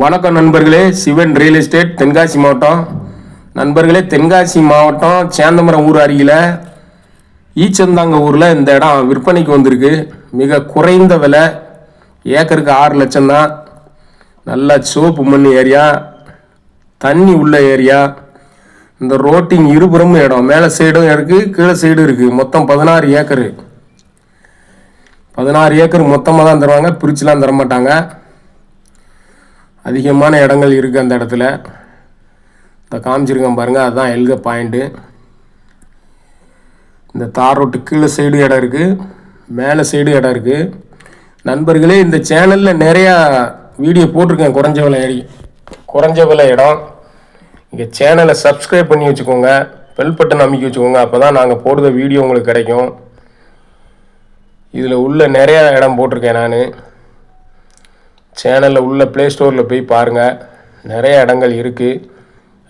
வணக்கம் நண்பர்களே Sivan real estate Tenkasi மாவட்டம். நண்பர்களே தென்காசி மாவட்டம் சேந்தமரம் ஊர் அருகில் ஈச்சந்தாங்க ஊரில் இந்த இடம் விற்பனைக்கு வந்திருக்கு. மிக குறைந்த விலை ஏக்கருக்கு ஆறு லட்சம் தான். நல்லா சோப்பு மண் ஏரியா தண்ணி உள்ள ஏரியா. இந்த ரோட்டின் இருபுறமும் இடம் மேலே சைடும் இருக்குது கீழே சைடும் இருக்குது மொத்தம் பதினாறு ஏக்கரு. பதினாறு ஏக்கர் மொத்தமாக தான் தருவாங்க பிரிச்சுலாம் தர மாட்டாங்க அதிகமான இடங்கள் இருக்குது அந்த இடத்துல. இந்த காமிச்சிருக்கேன் பாருங்கள் அதுதான் எல்க பாயிண்ட்டு இந்த தார் ரோட்டு கீழே சைடு இடம் இருக்குது மேலே சைடு இடம் இருக்குது நண்பர்களே இந்த சேனலில் நிறையா வீடியோ போட்டிருக்கேன். குறைஞ்ச விலை இடி குறைஞ்ச விலை இடம். இங்கே சேனலை சப்ஸ்கிரைப் பண்ணி வச்சுக்கோங்க. பெல் பட்டன் அமைக்க வச்சுக்கோங்க. அப்போ தான் நாங்கள் போடுற வீடியோ உங்களுக்கு கிடைக்கும். இதில் உள்ள நிறையா இடம் போட்டிருக்கேன் நான். சேனலில் உள்ள ப்ளே ஸ்டோரில் போய் பாருங்கள் நிறைய இடங்கள் இருக்குது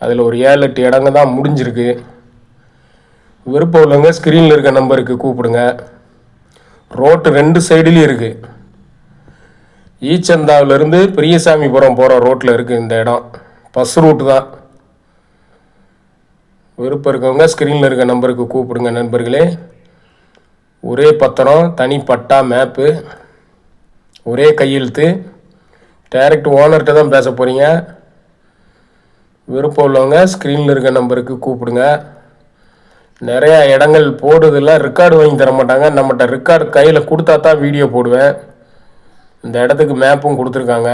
அதில் ஒரு ஏழு எட்டு இடங்க தான் முடிஞ்சிருக்கு. விருப்பம் உள்ளவங்க ஸ்க்ரீனில் இருக்க நம்பருக்கு கூப்பிடுங்க. ரோட்டு ரெண்டு சைடுலேயும் இருக்குது ஈச்சந்தாவிலேருந்து பெரியசாமிபுரம் போகிற ரோட்டில் இருக்குது இந்த இடம். பஸ் ரூட்டு தான். விருப்பம் இருக்கவங்க ஸ்க்ரீனில் இருக்க நம்பருக்கு கூப்பிடுங்க நண்பர்களே. ஒரே பத்திரம் தனி பட்டா மேப்பு ஒரே கையெழுத்து டைரக்ட் ஓனர்கிட்ட தான் பேச போகிறீங்க விருப்பம் உள்ளவங்க ஸ்க்ரீனில் இருக்க நம்பருக்கு கூப்பிடுங்க. நிறையா இடங்கள் போடுறதில்ல ரெக்கார்டு வாங்கி தர மாட்டாங்க. நம்மகிட்ட ரெக்கார்டு கையில் கொடுத்தா தான் வீடியோ போடுவேன். இந்த இடத்துக்கு மேப்பும் கொடுத்துருக்காங்க.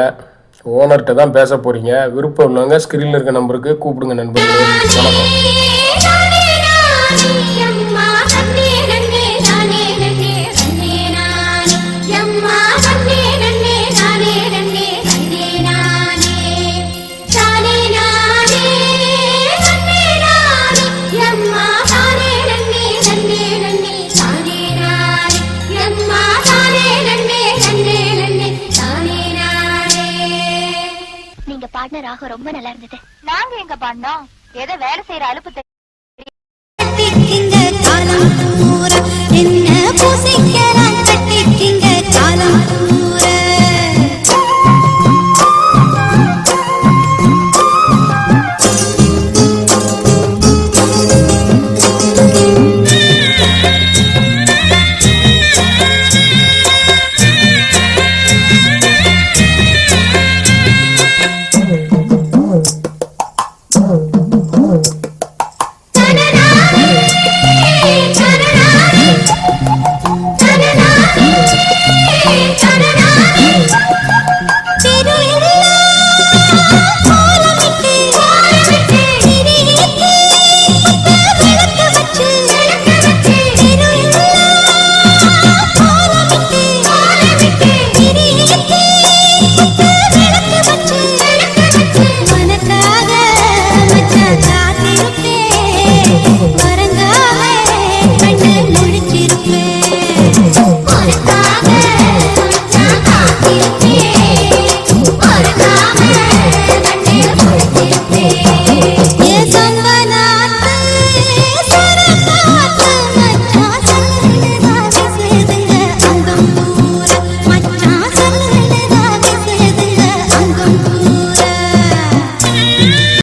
ஓனர்கிட்ட தான் பேச போகிறீங்க விருப்பம் உள்ளவங்க ஸ்க்ரீனில் இருக்க நம்பருக்கு கூப்பிடுங்க நண்பர்களே. வணக்கம். நீங்க பாட்னர் ஆக ரொம்ப நல்லா இருந்தது. நாங்க எங்க பாடினோம் ஏதோ வேலை செய்யற அலுப்பு